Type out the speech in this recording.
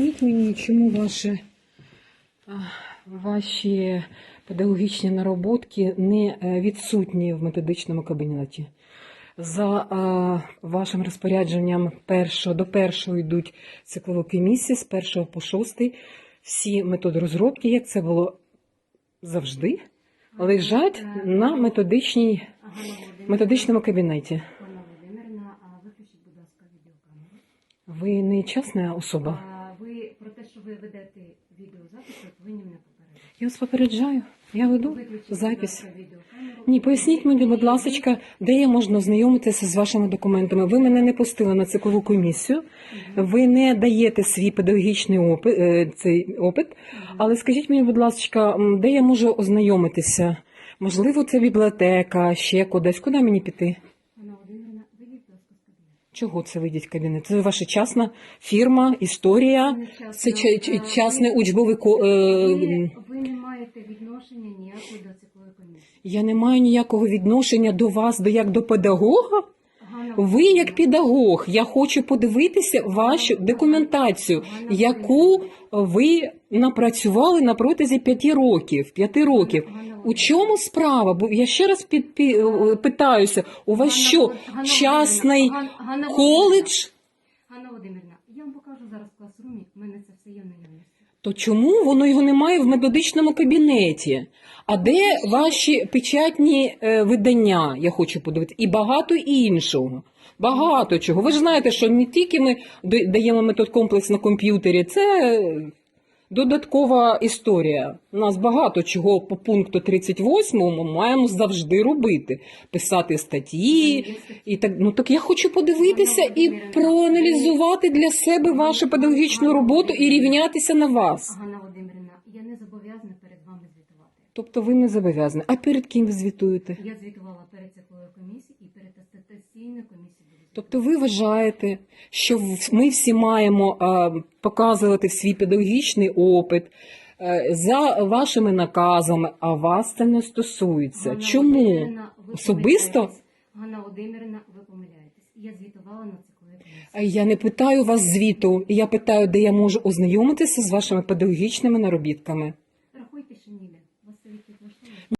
поясніть мені, чому ваші, ваші педагогічні нароботки не е, відсутні в методичному кабінеті. За а, вашим розпорядженням першого до першого йдуть циклові комісії з першого по шостий. Всі методи розробки, як це було завжди, лежать на методичній, методичному кабінеті. Ви не частна особа. А ви про те, що ви ведете відеозапис, ви повинні мене попередити. Я вас попереджаю. Я веду Виключіть, будь запис. ласка, відеокамеру. Ні, поясніть мені, будь ласка, де я можна ознайомитися з вашими документами. Ви мене не пустили на циклову комісію, ви не даєте свій педагогічний опит, е, цей опит. Але скажіть мені, будь ласка, м, де я можу ознайомитися? Можливо, це бібліотека, ще кудись. Куди мені піти? Ганна Володимирівна, вийдіть, будь ласка, з кабінету. Чого це вийдіть кабінет? Це ваша частна фірма, історія, це ча- ча- А, частний учбовий ко. е, Ви, ви не маєте відношення ніякого до циклової комісії. Я не маю ніякого відношення до вас, до як до педагога. Ви як педагог, я хочу подивитися вашу документацію, яку ви напрацювали на протязі п'яти років. П'яти років. У чому справа? Бо я ще раз під, пі- е, питаюся, у вас що, частний коледж? Ганна Володимирівна, я вам покажу зараз в класрумі, в мене це все є наявності. То чому воно його немає в методичному кабінеті? А де ваші печатні е, видання? Я хочу подивитися, і багато іншого. Багато чого. Ви ж знаєте, що не тільки ми даємо метод комплекс на комп'ютері, це додаткова історія. У нас багато чого по пункту 38 ми маємо завжди робити: писати статті. І так, ну так я хочу подивитися і проаналізувати для себе вашу педагогічну роботу і рівнятися на вас. Ганна Володимирівна, я не зобов'язана перед вами звітувати. Тобто ви не зобов'язані. А перед ким ви звітуєте? Я звітувала перед цикловою комісією і перед атестаційною комісією. Тобто ви вважаєте, що ми всі маємо а, показувати свій педагогічний опит е, за вашими наказами, а вас це не стосується. Ганна Чому? Ви Особисто? Ганна Володимирівна, ви помиляєтесь. Я звітувала на цикловій комісії. А Я не питаю вас звіту, я питаю, де я можу ознайомитися з вашими педагогічними наробітками.